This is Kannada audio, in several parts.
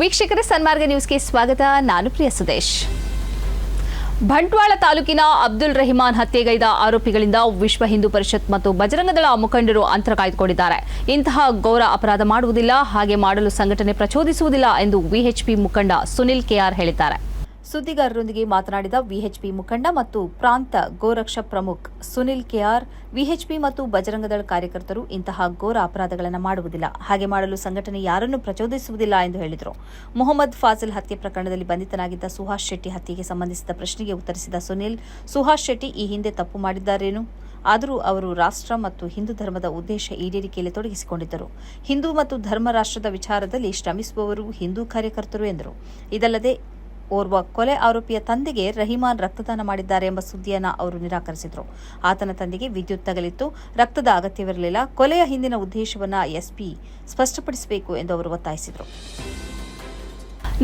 ವೀಕ್ಷಕರೇ ಸನ್ಮಾರ್ಗ ನ್ಯೂಸ್ಗೆ ಸ್ವಾಗತ. ನಾನು ಪ್ರಿಯ ಸುದೇಶ್. ಬಂಟ್ವಾಳ ತಾಲೂಕಿನ ಅಬ್ದುಲ್ ರಹಿಮಾನ್ ಹತ್ಯೆಗೈದ ಆರೋಪಿಗಳಿಂದ ವಿಶ್ವ ಹಿಂದೂ ಪರಿಷತ್ ಮತ್ತು ಬಜರಂಗದಳ ಮುಖಂಡರು ಅಂತರ ಕಾಯ್ದುಕೊಂಡಿದ್ದಾರೆ. ಇಂತಹ ಗೌರ ಅಪರಾಧ ಮಾಡುವುದಿಲ್ಲ, ಹಾಗೆ ಮಾಡಲು ಸಂಘಟನೆ ಪ್ರಚೋದಿಸುವುದಿಲ್ಲ ಎಂದು ವಿಎಚ್ಪಿ ಮುಖಂಡ ಸುನಿಲ್ ಕೆಆರ್ ಹೇಳಿದ್ದಾರೆ. ಸುದ್ದಿಗಾರರೊಂದಿಗೆ ಮಾತನಾಡಿದ ವಿಎಚ್ಪಿ ಮುಖಂಡ ಮತ್ತು ಪ್ರಾಂತ ಗೋರಕ್ಷ ಪ್ರಮುಖ್ ಸುನಿಲ್ ಕೆಆರ್, ವಿಎಚ್ಪಿ ಮತ್ತು ಬಜರಂಗದಳ ಕಾರ್ಯಕರ್ತರು ಇಂತಹ ಘೋರ ಅಪರಾಧಗಳನ್ನು ಮಾಡುವುದಿಲ್ಲ. ಹಾಗೆ ಮಾಡಲು ಸಂಘಟನೆ ಯಾರನ್ನು ಪ್ರಚೋದಿಸುವುದಿಲ್ಲ ಎಂದು ಹೇಳಿದರು. ಮೊಹಮ್ಮದ್ ಫಾಜಿಲ್ ಹತ್ಯೆ ಪ್ರಕರಣದಲ್ಲಿ ಬಂಧಿತನಾಗಿದ್ದ ಸುಹಾಸ್ ಶೆಟ್ಟಿ ಹತ್ಯೆಗೆ ಸಂಬಂಧಿಸಿದ ಪ್ರಶ್ನೆಗೆ ಉತ್ತರಿಸಿದ ಸುನಿಲ್, ಸುಹಾಸ್ ಶೆಟ್ಟಿ ಈ ಹಿಂದೆ ತಪ್ಪು ಮಾಡಿದ್ದಾರೇನು? ಆದರೂ ಅವರು ರಾಷ್ಟ್ರ ಮತ್ತು ಹಿಂದೂ ಧರ್ಮದ ಉದ್ದೇಶ ಈಡೇರಿಕೆಯಲ್ಲಿ ತೊಡಗಿಸಿಕೊಂಡಿದ್ದರು. ಹಿಂದೂ ಮತ್ತು ಧರ್ಮ ರಾಷ್ಟ್ರದ ವಿಚಾರದಲ್ಲಿ ಶ್ರಮಿಸುವವರು ಹಿಂದೂ ಕಾರ್ಯಕರ್ತರು ಎಂದರು. ಇದಲ್ಲದೆ ಓರ್ವ ಕೊಲೆ ಆರೋಪಿಯ ತಂದೆಗೆ ರಹಿಮಾನ್ ರಕ್ತದಾನ ಮಾಡಿದ್ದಾರೆ ಎಂಬ ಸುದ್ದಿಯನ್ನ ಅವರು ನಿರಾಕರಿಸಿದರು. ಆತನ ತಂದೆಗೆ ವಿದ್ಯುತ್ ತಗಲಿತ್ತು ರಕ್ತದ ಅಗತ್ಯವಿರಲಿಲ್ಲ. ಕೊಲೆಯ ಹಿಂದಿನ ಉದ್ದೇಶವನ್ನ ಎಸ್ಪಿ ಸ್ಪಷ್ಟಪಡಿಸಬೇಕು ಎಂದು ಅವರು ಒತ್ತಾಯಿಸಿದರು.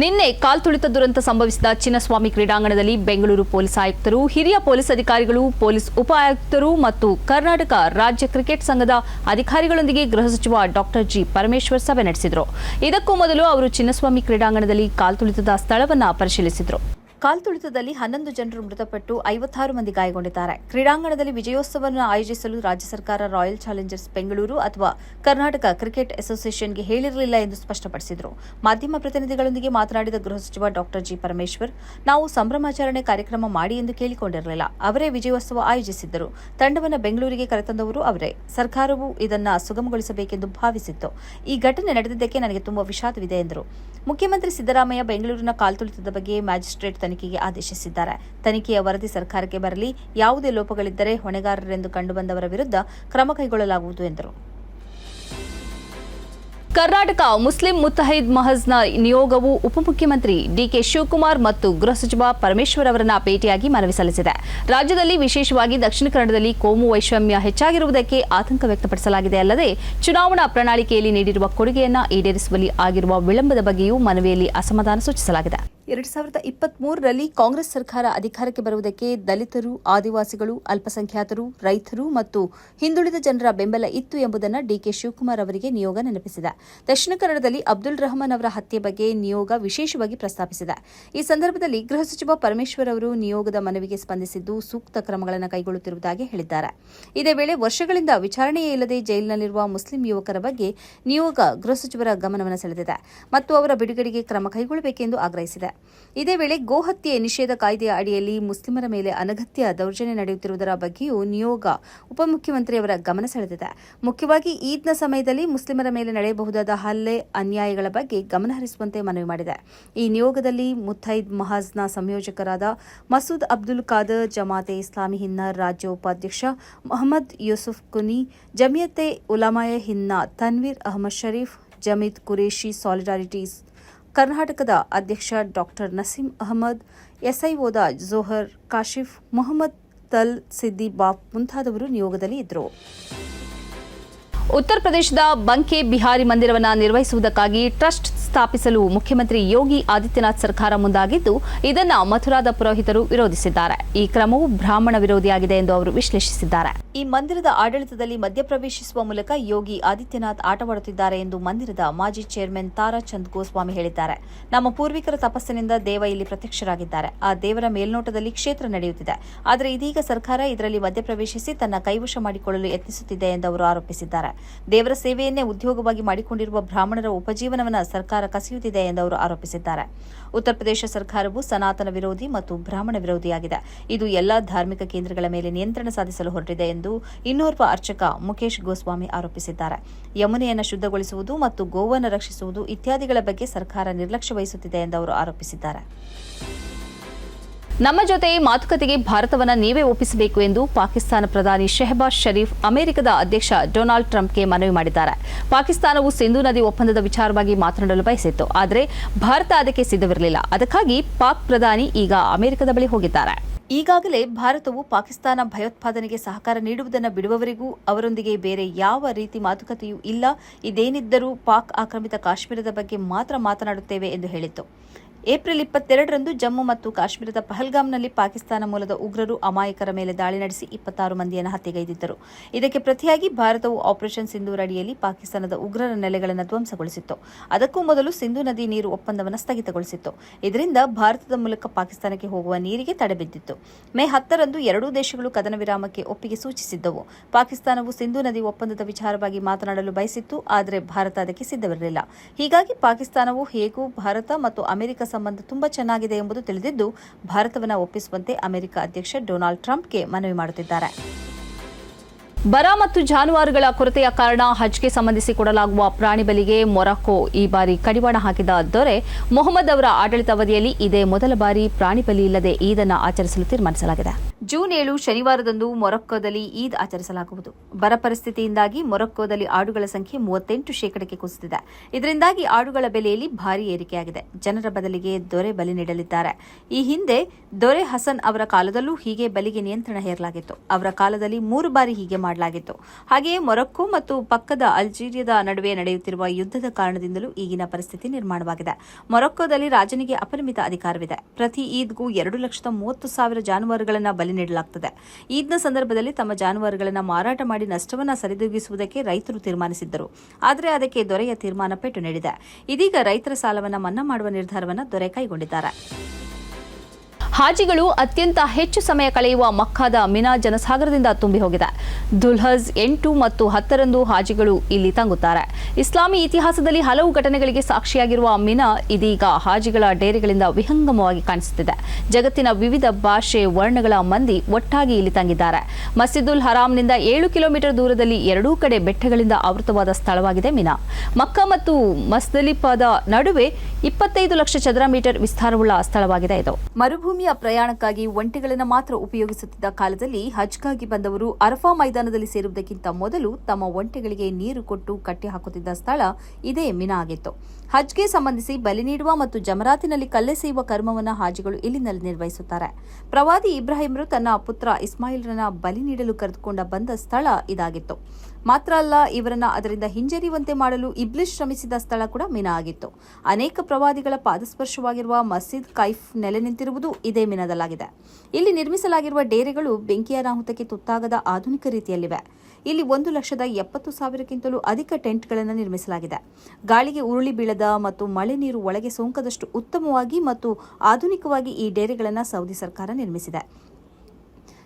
ನಿನ್ನೆ ಕಾಲ್ತುಳಿತ ದುರಂತ ಸಂಭವಿಸಿದ ಚಿನ್ನಸ್ವಾಮಿ ಕ್ರೀಡಾಂಗಣದಲ್ಲಿ ಬೆಂಗಳೂರು ಪೊಲೀಸ್ ಆಯುಕ್ತರು, ಹಿರಿಯ ಪೊಲೀಸ್ ಅಧಿಕಾರಿಗಳು, ಪೊಲೀಸ್ ಉಪ ಆಯುಕ್ತರು ಮತ್ತು ಕರ್ನಾಟಕ ರಾಜ್ಯ ಕ್ರಿಕೆಟ್ ಸಂಘದ ಅಧಿಕಾರಿಗಳೊಂದಿಗೆ ಗೃಹ ಸಚಿವ ಡಾಕ್ಟರ್ ಜಿ ಪರಮೇಶ್ವರ್ ಸಭೆ ನಡೆಸಿದರು. ಇದಕ್ಕೂ ಮೊದಲು ಅವರು ಚಿನ್ನಸ್ವಾಮಿ ಕ್ರೀಡಾಂಗಣದಲ್ಲಿ ಕಾಲ್ತುಳಿತದ ಸ್ಥಳವನ್ನು ಪರಿಶೀಲಿಸಿದರು. ಕಾಲ್ತುಳಿತದಲ್ಲಿ ಹನ್ನೊಂದು ಜನರು ಮೃತಪಟ್ಟು ಐವತ್ತಾರು ಮಂದಿ ಗಾಯಗೊಂಡಿದ್ದಾರೆ. ಕ್ರೀಡಾಂಗಣದಲ್ಲಿ ವಿಜಯೋತ್ಸವವನ್ನು ಆಯೋಜಿಸಲು ರಾಜ್ಯ ಸರ್ಕಾರ ರಾಯಲ್ ಚಾಲೆಂಜರ್ಸ್ ಬೆಂಗಳೂರು ಅಥವಾ ಕರ್ನಾಟಕ ಕ್ರಿಕೆಟ್ ಅಸೋಸಿಯೇಷನ್ಗೆ ಹೇಳಿರಲಿಲ್ಲ ಎಂದು ಸ್ಪಷ್ಟಪಡಿಸಿದರು. ಮಾಧ್ಯಮ ಪ್ರತಿನಿಧಿಗಳೊಂದಿಗೆ ಮಾತನಾಡಿದ ಗೃಹ ಸಚಿವ ಡಾಕ್ಟರ್ ಜಿ ಪರಮೇಶ್ವರ್, ನಾವು ಸಂಭ್ರಮಾಚರಣೆ ಕಾರ್ಯಕ್ರಮ ಮಾಡಿ ಎಂದು ಕೇಳಿಕೊಂಡಿರಲಿಲ್ಲ. ಅವರೇ ವಿಜಯೋತ್ಸವ ಆಯೋಜಿಸಿದ್ದರು. ತಂಡವನ್ನು ಬೆಂಗಳೂರಿಗೆ ಕರೆತಂದವರು ಅವರೇ. ಸರ್ಕಾರವು ಇದನ್ನು ಸುಗಮಗೊಳಿಸಬೇಕೆಂದು ಭಾವಿಸಿತ್ತು. ಈ ಘಟನೆ ನಡೆದಿದ್ದಕ್ಕೆ ನನಗೆ ತುಂಬಾ ವಿಷಾದವಿದೆ ಎಂದರು. ಮುಖ್ಯಮಂತ್ರಿ ಸಿದ್ದರಾಮಯ್ಯ ಬೆಂಗಳೂರಿನ ಕಾಲ್ತುಳಿತದ ಬಗ್ಗೆ ಮ್ಯಾಜಿಸ್ಟ್ರೇಟ್ ತನಿಖೆಗೆ ಆದೇಶಿಸಿದ್ದಾರೆ. ತನಿಖೆಯ ವರದಿ ಸರ್ಕಾರಕ್ಕೆ ಬರಲಿ, ಯಾವುದೇ ಲೋಪಗಳಿದ್ದರೆ ಹೊಣೆಗಾರರೆಂದು ಕಂಡುಬಂದವರ ವಿರುದ್ಧ ಕ್ರಮ ಕೈಗೊಳ್ಳಲಾಗುವುದು ಎಂದರು. ಕರ್ನಾಟಕ ಮುಸ್ಲಿಂ ಮುತ್ತಹೀದ್ ಮಹಜ್ನ ನಿಯೋಗವು ಉಪಮುಖ್ಯಮಂತ್ರಿ ಡಿಕೆ ಶಿವಕುಮಾರ್ ಮತ್ತು ಗೃಹ ಸಚಿವ ಪರಮೇಶ್ವರ್ ಅವರನ್ನ ಭೇಟಿಯಾಗಿ ಮನವಿ ಸಲ್ಲಿಸಿದೆ. ರಾಜ್ಯದಲ್ಲಿ ವಿಶೇಷವಾಗಿ ದಕ್ಷಿಣ ಕನ್ನಡದಲ್ಲಿ ಕೋಮು ವೈಷಮ್ಯ ಹೆಚ್ಚಾಗಿರುವುದಕ್ಕೆ ಆತಂಕ ವ್ಯಕ್ತಪಡಿಸಲಾಗಿದೆ ಅಲ್ಲದೆ, ಚುನಾವಣಾ ಪ್ರಣಾಳಿಕೆಯಲ್ಲಿ ನೀಡಿರುವ ಕೊಡುಗೆಯನ್ನು ಈಡೇರಿಸುವಲ್ಲಿ ಆಗಿರುವ ವಿಳಂಬದ ಬಗ್ಗೆಯೂ ಮನವಿಯಲ್ಲಿ ಅಸಮಾಧಾನ ಸೂಚಿಸಲಾಗಿದೆ. ಎರಡ್ ಸಾವಿರದ ಇಪ್ಪತ್ತ್ ಮೂರರಲ್ಲಿ ಕಾಂಗ್ರೆಸ್ ಸರ್ಕಾರ ಅಧಿಕಾರಕ್ಕೆ ಬರುವುದಕ್ಕೆ ದಲಿತರು, ಆದಿವಾಸಿಗಳು, ಅಲ್ಪಸಂಖ್ಯಾತರು, ರೈತರು ಮತ್ತು ಹಿಂದುಳಿದ ಜನರ ಬೆಂಬಲ ಇತ್ತು ಎಂಬುದನ್ನು ಡಿಕೆ ಶಿವಕುಮಾರ್ ಅವರಿಗೆ ನಿಯೋಗ ನೆನಪಿಸಿದೆ. ದಕ್ಷಿಣ ಕನ್ನಡದಲ್ಲಿ ಅಬ್ದುಲ್ ರಹಮಾನ್ ಅವರ ಹತ್ಯೆ ಬಗ್ಗೆ ನಿಯೋಗ ವಿಶೇಷವಾಗಿ ಪ್ರಸ್ತಾಪಿಸಿದೆ. ಈ ಸಂದರ್ಭದಲ್ಲಿ ಗೃಹ ಸಚಿವ ಪರಮೇಶ್ವರ್ ಅವರು ನಿಯೋಗದ ಮನವಿಗೆ ಸ್ಪಂದಿಸಿದ್ದು ಸೂಕ್ತ ಕ್ರಮಗಳನ್ನು ಕೈಗೊಳ್ಳುತ್ತಿರುವುದಾಗಿ ಹೇಳಿದ್ದಾರೆ. ಇದೇ ವೇಳೆ ವರ್ಷಗಳಿಂದ ವಿಚಾರಣೆಯೇ ಇಲ್ಲದೆ ಜೈಲಿನಲ್ಲಿರುವ ಮುಸ್ಲಿಂ ಯುವಕರ ಬಗ್ಗೆ ನಿಯೋಗ ಗೃಹ ಸಚಿವರ ಗಮನವನ್ನು ಸೆಳೆದಿದೆ ಮತ್ತು ಅವರ ಬಿಡುಗಡೆಗೆ ಕ್ರಮ ಕೈಗೊಳ್ಳಬೇಕೆಂದು ಆಗ್ರಹಿಸಿದೆ. ಇದೇ ವೇಳೆ ಗೋಹತ್ಯೆ ನಿಷೇಧ ಕಾಯ್ದೆಯ ಅಡಿಯಲ್ಲಿ ಮುಸ್ಲಿಮರ ಮೇಲೆ ಅನಗತ್ಯ ದೌರ್ಜನ್ಯ ನಡೆಯುತ್ತಿರುವುದರ ಬಗ್ಗೆಯೂ ನಿಯೋಗ ಉಪಮುಖ್ಯಮಂತ್ರಿಯವರ ಗಮನ ಸೆಳೆದಿದೆ. ಮುಖ್ಯವಾಗಿ ಈದ್ನ ಸಮಯದಲ್ಲಿ ಮುಸ್ಲಿಮರ ಮೇಲೆ ನಡೆಯಬಹುದಾದ ಹಲ್ಲೆ, ಅನ್ಯಾಯಗಳ ಬಗ್ಗೆ ಗಮನಹರಿಸುವಂತೆ ಮನವಿ ಮಾಡಿದೆ. ಈ ನಿಯೋಗದಲ್ಲಿ ಮುಥೈದ್ ಮಹಾಜ್ನ ಸಂಯೋಜಕರಾದ ಮಸೂದ್ ಅಬ್ದುಲ್ ಖಾದರ್, ಜಮಾತೆ ಇಸ್ಲಾಮಿ ಹಿನ್ನ ರಾಜ್ಯ ಉಪಾಧ್ಯಕ್ಷ ಮೊಹಮ್ಮದ್ ಯೂಸುಫ್ ಕುನಿ ಜಮಿಯತೆ ಉಲಾಮಾಯ ಹಿನ್ನ ತನ್ವೀರ್ ಅಹಮದ್ ಶರೀಫ್ ಜಮೀದ್ ಕುರೇಶಿ ಸಾಲಿಡಾರಿಟೀಸ್ ಕರ್ನಾಟಕದ ಅಧ್ಯಕ್ಷ ಡಾಕ್ಟರ್ ನಸೀಂ ಅಹಮದ್, ಎಸ್ಐಒದ ಜೋಹರ್, ಕಾಶಿಫ್ ಮೊಹಮ್ಮದ್, ತಲ್ ಸಿದ್ದಿ ಬಾಬ್ ಮುಂತಾದವರು ನಿಯೋಗದಲ್ಲಿ ಇದ್ದರು. ಉತ್ತರ ಪ್ರದೇಶದ ಬಂಕೆ ಬಿಹಾರಿ ಮಂದಿರವನ್ನು ನಿರ್ವಹಿಸುವುದಕ್ಕಾಗಿ ಟ್ರಸ್ಟ್ ಸ್ಥಾಪಿಸಲು ಮುಖ್ಯಮಂತ್ರಿ ಯೋಗಿ ಆದಿತ್ಯನಾಥ್ ಸರ್ಕಾರ ಮುಂದಾಗಿದ್ದು, ಇದನ್ನು ಮಥುರಾದ ಪುರೋಹಿತರು ವಿರೋಧಿಸಿದ್ದಾರೆ. ಈ ಕ್ರಮವು ಬ್ರಾಹ್ಮಣ ವಿರೋಧಿಯಾಗಿದೆ ಎಂದು ಅವರು ವಿಶ್ಲೇಷಿಸಿದ್ದಾರೆ. ಈ ಮಂದಿರದ ಆಡಳಿತದಲ್ಲಿ ಮಧ್ಯಪ್ರವೇಶಿಸುವ ಮೂಲಕ ಯೋಗಿ ಆದಿತ್ಯನಾಥ್ ಆಟವಾಡುತ್ತಿದ್ದಾರೆ ಎಂದು ಮಂದಿರದ ಮಾಜಿ ಚೇರ್ಮನ್ ತಾರಾಚಂದ್ ಗೋಸ್ವಾಮಿ ಹೇಳಿದ್ದಾರೆ. ನಮ್ಮ ಪೂರ್ವಿಕರ ತಪಸ್ಸಿನಿಂದ ದೇವ ಇಲ್ಲಿ ಪ್ರತ್ಯಕ್ಷರಾಗಿದ್ದಾರೆ. ಆ ದೇವರ ಮೇಲ್ನೋಟದಲ್ಲಿ ಕ್ಷೇತ್ರ ನಡೆಯುತ್ತಿದೆ. ಆದರೆ ಇದೀಗ ಸರ್ಕಾರ ಇದರಲ್ಲಿ ಮಧ್ಯಪ್ರವೇಶಿಸಿ ತನ್ನ ಕೈವಶ ಮಾಡಿಕೊಳ್ಳಲು ಯತ್ನಿಸುತ್ತಿದೆ ಎಂದು ಅವರು ಆರೋಪಿಸಿದ್ದಾರೆ. ದೇವರ ಸೇವೆಯನ್ನೇ ಉದ್ಯೋಗವಾಗಿ ಮಾಡಿಕೊಂಡಿರುವ ಬ್ರಾಹ್ಮಣರ ಉಪಜೀವನವನ್ನು ಸರ್ಕಾರ ಕಸಿಯುತ್ತಿದೆ ಎಂದು ಅವರು ಆರೋಪಿಸಿದ್ದಾರೆ. ಉತ್ತರ ಪ್ರದೇಶ ಸರ್ಕಾರವು ಸನಾತನ ವಿರೋಧಿ ಮತ್ತು ಬ್ರಾಹ್ಮಣ ವಿರೋಧಿಯಾಗಿದೆ. ಇದು ಎಲ್ಲಾ ಧಾರ್ಮಿಕ ಕೇಂದ್ರಗಳ ಮೇಲೆ ನಿಯಂತ್ರಣ ಸಾಧಿಸಲು ಹೊರಟಿದೆ ಎಂದು ಇನ್ನೋರ್ವ ಅರ್ಚಕ ಮುಖೇಶ್ ಗೋಸ್ವಾಮಿ ಆರೋಪಿಸಿದ್ದಾರೆ. ಯಮುನೆಯನ್ನು ಶುದ್ಧಗೊಳಿಸುವುದು ಮತ್ತು ಗೋವನ್ನು ರಕ್ಷಿಸುವುದು ಇತ್ಯಾದಿಗಳ ಬಗ್ಗೆ ಸರ್ಕಾರ ನಿರ್ಲಕ್ಷ್ಯ ವಹಿಸುತ್ತಿದೆ ಎಂದು ಅವರು ಆರೋಪಿಸಿದ್ದಾರೆ. ನಮ್ಮ ಜೊತೆ ಮಾತುಕತೆಗೆ ಭಾರತವನ್ನು ನೀವೇ ಒಪ್ಪಿಸಬೇಕು ಎಂದು ಪಾಕಿಸ್ತಾನ ಪ್ರಧಾನಿ ಶೆಹಬಾಜ್ ಶರೀಫ್ ಅಮೆರಿಕದ ಅಧ್ಯಕ್ಷ ಡೊನಾಲ್ಡ್ ಟ್ರಂಪ್ಗೆ ಮನವಿ ಮಾಡಿದ್ದಾರೆ. ಪಾಕಿಸ್ತಾನವು ಸಿಂಧು ನದಿ ಒಪ್ಪಂದದ ವಿಚಾರವಾಗಿ ಮಾತನಾಡಲು ಬಯಸಿತ್ತು. ಆದರೆ ಭಾರತ ಅದಕ್ಕೆ ಸಿದ್ಧವಿರಲಿಲ್ಲ. ಅದಕ್ಕಾಗಿ ಪಾಕ್ ಪ್ರಧಾನಿ ಈಗ ಅಮೆರಿಕದ ಬಳಿ ಹೋಗಿದ್ದಾರೆ. ಈಗಾಗಲೇ ಭಾರತವು ಪಾಕಿಸ್ತಾನ ಭಯೋತ್ಪಾದನೆಗೆ ಸಹಕಾರ ನೀಡುವುದನ್ನು ಬಿಡುವವರೆಗೂ ಅವರೊಂದಿಗೆ ಬೇರೆ ಯಾವ ರೀತಿ ಮಾತುಕತೆಯೂ ಇಲ್ಲ. ಇದೇನಿದ್ದರೂ ಪಾಕ್ ಆಕ್ರಮಿತ ಕಾಶ್ಮೀರದ ಬಗ್ಗೆ ಮಾತ್ರ ಮಾತನಾಡುತ್ತೇವೆ ಎಂದು ಹೇಳಿತ್ತು. ಏಪ್ರಿಲ್ ಇಪ್ಪತ್ತೆರಡರಂದು ಜಮ್ಮು ಮತ್ತು ಕಾಶ್ಮೀರದ ಪಹಲ್ಗಾಮ್ನಲ್ಲಿ ಪಾಕಿಸ್ತಾನ ಮೂಲದ ಉಗ್ರರು ಅಮಾಯಕರ ಮೇಲೆ ದಾಳಿ ನಡೆಸಿ ಇಪ್ಪತ್ತಾರು ಮಂದಿಯನ್ನು ಹತ್ಯೆಗೈದಿದ್ದರು. ಇದಕ್ಕೆ ಪ್ರತಿಯಾಗಿ ಭಾರತವು ಆಪರೇಷನ್ ಸಿಂಧೂರ್ ಅಡಿಯಲ್ಲಿ ಪಾಕಿಸ್ತಾನದ ಉಗ್ರರ ನೆಲೆಗಳನ್ನು ಧ್ವಂಸಗೊಳಿಸಿತ್ತು. ಅದಕ್ಕೂ ಮೊದಲು ಸಿಂಧು ನದಿ ನೀರು ಒಪ್ಪಂದವನ್ನು ಸ್ಥಗಿತಗೊಳಿಸಿತ್ತು. ಇದರಿಂದ ಭಾರತದ ಮೂಲಕ ಪಾಕಿಸ್ತಾನಕ್ಕೆ ಹೋಗುವ ನೀರಿಗೆ ತಡೆಬಿದ್ದಿತ್ತು. ಮೇ ಹತ್ತರಂದು ಎರಡೂ ದೇಶಗಳು ಕದನ ವಿರಾಮಕ್ಕೆ ಒಪ್ಪಿಗೆ ಸೂಚಿಸಿದ್ದವು. ಪಾಕಿಸ್ತಾನವು ಸಿಂಧು ನದಿ ಒಪ್ಪಂದದ ವಿಚಾರವಾಗಿ ಮಾತನಾಡಲು ಬಯಸಿತ್ತು, ಆದರೆ ಭಾರತ ಅದಕ್ಕೆ ಸಿದ್ಧವಿರಲಿಲ್ಲ. ಹೀಗಾಗಿ ಪಾಕಿಸ್ತಾನವು ಹೇಗೂ ಭಾರತ ಮತ್ತು ಅಮೆರಿಕ ಸಂಬಂಧ ತುಂಬಾ ಚೆನ್ನಾಗಿದೆ ಎಂಬುದು ತಿಳಿದಿದ್ದು, ಭಾರತವನ್ನು ಒಪ್ಪಿಸುವಂತೆ ಅಮೆರಿಕ ಅಧ್ಯಕ್ಷ ಡೊನಾಲ್ಡ್ ಟ್ರಂಪ್ಗೆ ಮನವಿ ಮಾಡುತ್ತಿದ್ದಾರೆ. ಬರ ಮತ್ತು ಜಾನುವಾರುಗಳ ಕೊರತೆಯ ಕಾರಣ ಹಜ್ಗೆ ಸಂಬಂಧಿಸಿ ಕೊಡಲಾಗುವ ಪ್ರಾಣಿ ಬಲಿಗೆ ಮೊರಾಕೊ ಈ ಬಾರಿ ಕಡಿವಾಣ ಹಾಕಿದ ದೊರೆ, ಮೊಹಮ್ಮದ್ ಅವರ ಆಡಳಿತಾವಧಿಯಲ್ಲಿ ಇದೇ ಮೊದಲ ಬಾರಿ ಪ್ರಾಣಿ ಬಲಿ ಇಲ್ಲದೆ ಈದನ್ನು ಆಚರಿಸಲು ತೀರ್ಮಾನಿಸಲಾಗಿದೆ. ಜೂನ್ ಏಳು ಶನಿವಾರದಂದು ಮೊರಕ್ಕೋದಲ್ಲಿ ಈದ್ ಆಚರಿಸಲಾಗುವುದು. ಬರ ಪರಿಸ್ಥಿತಿಯಿಂದಾಗಿ ಮೊರಕ್ಕೋದಲ್ಲಿ ಆಡುಗಳ ಸಂಖ್ಯೆ ಮೂವತ್ತೆಂಟು ಶೇಕಡಕ್ಕೆ ಕುಸಿದಿದೆ. ಇದರಿಂದಾಗಿ ಆಡುಗಳ ಬೆಲೆಯಲ್ಲಿ ಭಾರಿ ಏರಿಕೆಯಾಗಿದೆ. ಜನರ ಬದಲಿಗೆ ದೊರೆ ಬಲಿ ನೀಡಲಿದ್ದಾರೆ. ಈ ಹಿಂದೆ ದೊರೆ ಹಸನ್ ಅವರ ಕಾಲದಲ್ಲೂ ಹೀಗೆ ಬಲಿಗೆ ನಿಯಂತ್ರಣ ಹೇರಲಾಗಿತ್ತು. ಅವರ ಕಾಲದಲ್ಲಿ ಮೂರು ಬಾರಿ ಹೀಗೆ ಮಾಡಲಾಗಿತ್ತು. ಹಾಗೆಯೇ ಮೊರಕ್ಕೋ ಮತ್ತು ಪಕ್ಕದ ಅಲ್ಜೀರಿಯಾದ ನಡುವೆ ನಡೆಯುತ್ತಿರುವ ಯುದ್ಧದ ಕಾರಣದಿಂದಲೂ ಈಗಿನ ಪರಿಸ್ಥಿತಿ ನಿರ್ಮಾಣವಾಗಿದೆ. ಮೊರಕ್ಕೋದಲ್ಲಿ ರಾಜನಿಗೆ ಅಪರಿಮಿತ ಅಧಿಕಾರವಿದೆ. ಪ್ರತಿ ಈದ್ಗೂ ಎರಡು ಲಕ್ಷದ ಮೂವತ್ತು ಸಾವಿರ ಜಾನುವಾರುಗಳನ್ನು ಬಲಿ ನೀಡಲಾಗುತ್ತದೆ ಈದ್ನ ಸಂದರ್ಭದಲ್ಲಿ ತಮ್ಮ ಜಾನುವಾರುಗಳನ್ನು ಮಾರಾಟ ಮಾಡಿ ನಷ್ಟವನ್ನು ಸರಿದೂಗಿಸುವುದಕ್ಕೆ ರೈತರು ತೀರ್ಮಾನಿಸಿದ್ದರು. ಆದರೆ ಅದಕ್ಕೆ ದೊರೆಯ ತೀರ್ಮಾನ ಪೆಟ್ಟು ನೀಡಿದೆ. ಇದೀಗ ರೈತರ ಸಾಲವನ್ನು ಮನ್ನಾ ಮಾಡುವ ನಿರ್ಧಾರವನ್ನು ದೊರೆ ಕೈಗೊಂಡಿದ್ದಾರೆ. ಹಾಜಿಗಳು ಅತ್ಯಂತ ಹೆಚ್ಚು ಸಮಯ ಕಳೆಯುವ ಮಕ್ಕಾದ ಮಿನಾ ಜನಸಾಗರದಿಂದ ತುಂಬಿ ಹೋಗಿದೆ. ದುಲ್ಹಜ್ ಎಂಟು ಮತ್ತು ಹತ್ತರಂದು ಹಾಜಿಗಳು ಇಲ್ಲಿ ತಂಗುತ್ತಾರೆ. ಇಸ್ಲಾಮಿ ಇತಿಹಾಸದಲ್ಲಿ ಹಲವು ಘಟನೆಗಳಿಗೆ ಸಾಕ್ಷಿಯಾಗಿರುವ ಮಿನಾ ಇದೀಗ ಹಾಜಿಗಳ ಡೇರೆಗಳಿಂದ ವಿಹಂಗಮವಾಗಿ ಕಾಣಿಸುತ್ತಿದೆ. ಜಗತ್ತಿನ ವಿವಿಧ ಭಾಷೆ ವರ್ಣಗಳ ಮಂದಿ ಒಟ್ಟಾಗಿ ಇಲ್ಲಿ ತಂಗಿದ್ದಾರೆ. ಮಸೀದುಲ್ ಹರಾಮ್ನಿಂದ ಏಳು ಕಿಲೋಮೀಟರ್ ದೂರದಲ್ಲಿ ಎರಡೂ ಕಡೆ ಬೆಟ್ಟಗಳಿಂದ ಆವೃತವಾದ ಸ್ಥಳವಾಗಿದೆ ಮಿನಾ. ಮಕ್ಕಾ ಮತ್ತು ಮಸ್ದಲಿಪಾದ ನಡುವೆ ಇಪ್ಪತ್ತೈದು ಲಕ್ಷ ಚದರ ಮೀಟರ್ ವಿಸ್ತಾರವುಳ್ಳ ಸ್ಥಳವಾಗಿದೆ ಇದು. ಮರುಭೂಮಿಯ ಪ್ರಯಾಣಕ್ಕಾಗಿ ಒಂಟೆಗಳನ್ನು ಮಾತ್ರ ಉಪಯೋಗಿಸುತ್ತಿದ್ದ ಕಾಲದಲ್ಲಿ ಹಜ್ಗಾಗಿ ಬಂದವರು ಅರಫಾ ಮೈದಾನದಲ್ಲಿ ಸೇರುವುದಕ್ಕಿಂತ ಮೊದಲು ತಮ್ಮ ಒಂಟೆಗಳಿಗೆ ನೀರು ಕೊಟ್ಟು ಕಟ್ಟಿ ಹಾಕುತ್ತಿದ್ದ ಸ್ಥಳ ಇದೇ ಮಿನಾ ಆಗಿತ್ತು. ಹಜ್ಗೆ ಸಂಬಂಧಿಸಿ ಬಲಿ ನೀಡುವ ಮತ್ತು ಜಮರಾತಿನಲ್ಲಿ ಕಲ್ಲೆಸೆಯುವ ಕರ್ಮವನ್ನು ಹಾಜಿಗಳು ಇಲ್ಲಿನಲ್ಲಿ ನಿರ್ವಹಿಸುತ್ತಾರೆ. ಪ್ರವಾದಿ ಇಬ್ರಾಹಿಮರು ತನ್ನ ಪುತ್ರ ಇಸ್ಮಾಯಿಲ್ರನ್ನ ಬಲಿ ನೀಡಲು ಕರೆದುಕೊಂಡ ಬಂದ ಸ್ಥಳ ಇದಾಗಿತ್ತು. ಮಾತ್ರ ಅಲ್ಲ, ಇವರನ್ನ ಅದರಿಂದ ಹಿಂಜರಿಯುವಂತೆ ಮಾಡಲು ಇಬ್ಲಿಸ್ ಶ್ರಮಿಸಿದ ಸ್ಥಳ ಕೂಡ ಮಿನಾ ಆಗಿತ್ತು. ಅನೇಕ ಪ್ರವಾದಿಗಳ ಪಾದಸ್ಪರ್ಶವಾಗಿರುವ ಮಸೀದ್ ಕೈಫ್ ನೆಲೆ ನಿಂತಿರುವುದು ಇದೇ ಮಿನಾದಲ್ಲಾಗಿದೆ. ಇಲ್ಲಿ ನಿರ್ಮಿಸಲಾಗಿರುವ ಡೇರೆಗಳು ಬೆಂಕಿಯ ಅನಾಹುತಕ್ಕೆ ತುತ್ತಾಗದ ಆಧುನಿಕ ರೀತಿಯಲ್ಲಿವೆ. ಇಲ್ಲಿ ಒಂದು ಲಕ್ಷದ ಎಪ್ಪತ್ತು ಸಾವಿರಕ್ಕಿಂತಲೂ ಅಧಿಕ ಟೆಂಟ್ಗಳನ್ನು ನಿರ್ಮಿಸಲಾಗಿದೆ. ಗಾಳಿಗೆ ಉರುಳಿ ಬೀಳದ ಮತ್ತು ಮಳೆ ನೀರು ಒಳಗೆ ಸೋಂಕದಷ್ಟು ಉತ್ತಮವಾಗಿ ಮತ್ತು ಆಧುನಿಕವಾಗಿ ಈ ಡೇರೆಗಳನ್ನು ಸೌದಿ ಸರ್ಕಾರ ನಿರ್ಮಿಸಿದೆ.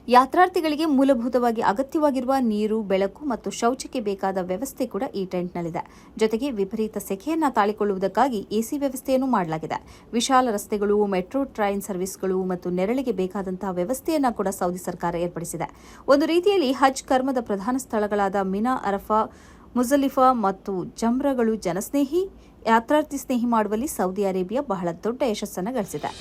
ಯಾತ್ರಾರ್ಥಿಗಳಿಗೆ ಮೂಲಭೂತವಾಗಿ ಅಗತ್ಯವಾಗಿರುವ ನೀರು, ಬೆಳಕು ಮತ್ತು ಶೌಚಕ್ಕೆ ಬೇಕಾದ ವ್ಯವಸ್ಥೆ ಕೂಡ ಈ ಟೆಂಟ್ನಲ್ಲಿದೆ. ಜೊತೆಗೆ ವಿಪರೀತ ಸೆಖೆಯನ್ನು ತಾಳಿಕೊಳ್ಳುವುದಕ್ಕಾಗಿ ಎಸಿ ವ್ಯವಸ್ಥೆಯನ್ನು ಮಾಡಲಾಗಿದೆ. ವಿಶಾಲ ರಸ್ತೆಗಳು, ಮೆಟ್ರೋ, ಟ್ರೈನ್ ಸರ್ವಿಸ್ಗಳು ಮತ್ತು ನೆರಳಿಗೆ ಬೇಕಾದಂತಹ ವ್ಯವಸ್ಥೆಯನ್ನು ಕೂಡ ಸೌದಿ ಸರ್ಕಾರ ಏರ್ಪಡಿಸಿದೆ. ಒಂದು ರೀತಿಯಲ್ಲಿ ಹಜ್ ಕರ್ಮದ ಪ್ರಧಾನ ಸ್ಥಳಗಳಾದ ಮಿನಾ, ಅರಫಾ ಮುಜಲಿಫಾ ಮತ್ತು ಜಮ್ರಗಳು ಜನಸ್ನೇಹಿ, ಯಾತ್ರಾರ್ಥಿ ಸ್ನೇಹಿ ಮಾಡುವಲ್ಲಿ ಸೌದಿ ಅರೇಬಿಯಾ ಬಹಳ ದೊಡ್ಡ ಯಶಸ್ಸನ್ನು ಗಳಿಸಿದೆ.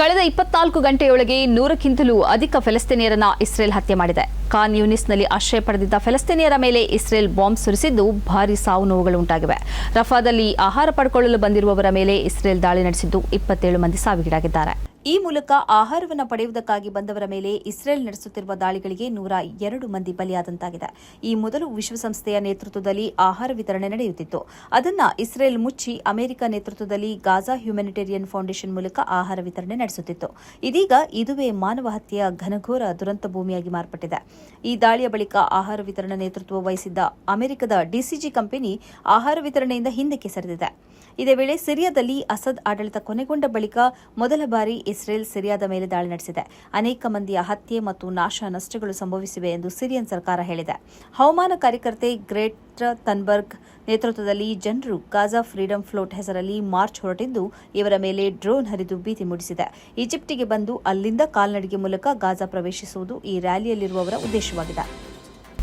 ಕಳೆದ ಇಪ್ಪತ್ನಾಲ್ಕು ಗಂಟೆಯೊಳಗೆ ನೂರಕ್ಕಿಂತಲೂ ಅಧಿಕ ಫೆಲಸ್ತೀನಿಯರನ್ನ ಇಸ್ರೇಲ್ ಹತ್ಯೆ ಮಾಡಿದೆ. ಖಾನ್ ಯೂನಿಸ್ನಲ್ಲಿ ಆಶ್ರಯ ಪಡೆದಿದ್ದ ಫೆಲಸ್ತೀನಿಯರ ಮೇಲೆ ಇಸ್ರೇಲ್ ಬಾಂಬ್ ಸುರಿಸಿದ್ದು ಭಾರಿ ಸಾವು ನೋವುಗಳು ಉಂಟಾಗಿವೆ. ರಫಾದಲ್ಲಿ ಆಹಾರ ಪಡ್ಕೊಳ್ಳಲು ಬಂದಿರುವವರ ಮೇಲೆ ಇಸ್ರೇಲ್ ದಾಳಿ ನಡೆಸಿದ್ದು ಇಪ್ಪತ್ತೇಳು ಮಂದಿ ಸಾವಿಗೀಡಾಗಿದ್ದಾರೆ. ಈ ಮೂಲಕ ಆಹಾರವನ್ನು ಪಡೆಯುವುದಕ್ಕಾಗಿ ಬಂದವರ ಮೇಲೆ ಇಸ್ರೇಲ್ ನಡೆಸುತ್ತಿರುವ ದಾಳಿಗಳಿಗೆ ನೂರ ಎರಡು ಮಂದಿ ಬಲಿಯಾದಂತಾಗಿದೆ. ಈ ಮೊದಲು ವಿಶ್ವಸಂಸ್ಥೆಯ ನೇತೃತ್ವದಲ್ಲಿ ಆಹಾರ ವಿತರಣೆ ನಡೆಯುತ್ತಿತ್ತು. ಅದನ್ನ ಇಸ್ರೇಲ್ ಮುಚ್ಚಿ ಅಮೆರಿಕ ನೇತೃತ್ವದಲ್ಲಿ ಗಾಜಾ ಹ್ಯುಮ್ಯಾನಿಟೇರಿಯನ್ ಫೌಂಡೇಶನ್ ಮೂಲಕ ಆಹಾರ ವಿತರಣೆ ನಡೆಸುತ್ತಿತ್ತು. ಇದೀಗ ಇದುವೇ ಮಾನವ ಹತ್ಯೆಯ ಘನಘೋರ ದುರಂತ ಭೂಮಿಯಾಗಿ ಮಾರ್ಪಟ್ಟಿದೆ. ಈ ದಾಳಿಯ ಬಳಿಕ ಆಹಾರ ವಿತರಣಾ ನೇತೃತ್ವ ವಹಿಸಿದ್ದ ಅಮೆರಿಕದ ಡಿಸಿಜಿ ಕಂಪನಿ ಆಹಾರ ವಿತರಣೆಯಿಂದ ಹಿಂದಕ್ಕೆ ಸರಿದಿದೆ. ಇದೇ ವೇಳೆ ಸಿರಿಯಾದಲ್ಲಿ ಅಸದ್ ಆಡಳಿತ ಕೊನೆಗೊಂಡ ಬಳಿಕ ಮೊದಲ ಬಾರಿ ಇಸ್ರೇಲ್ ಸಿರಿಯಾದ ಮೇಲೆ ದಾಳಿ ನಡೆಸಿದೆ. ಅನೇಕ ಮಂದಿಯ ಹತ್ಯೆ ಮತ್ತು ನಾಶ ನಷ್ಟಗಳು ಸಂಭವಿಸಿವೆ ಎಂದು ಸಿರಿಯನ್ ಸರ್ಕಾರ ಹೇಳಿದೆ. ಹವಾಮಾನ ಕಾರ್ಯಕರ್ತೆ ಗ್ರೇಟ್ ತನ್ಬರ್ಗ್ ನೇತೃತ್ವದಲ್ಲಿ ಜನರು ಗಾಜಾ ಫ್ರೀಡಂ ಫ್ಲೋಟ್ ಹೆಸರಲ್ಲಿ ಮಾರ್ಚ್ ಹೊರಟಿದ್ದು, ಇವರ ಮೇಲೆ ಡ್ರೋನ್ ಹರಿದು ಭೀತಿ ಮೂಡಿಸಿದೆ. ಈಜಿಪ್ಟಿಗೆ ಬಂದು ಅಲ್ಲಿಂದ ಕಾಲ್ನಡಿಗೆ ಮೂಲಕ ಗಾಜಾ ಪ್ರವೇಶಿಸುವುದು ಈ ರ್ಯಾಲಿಯಲ್ಲಿರುವವರ ಉದ್ದೇಶವಾಗಿದೆ.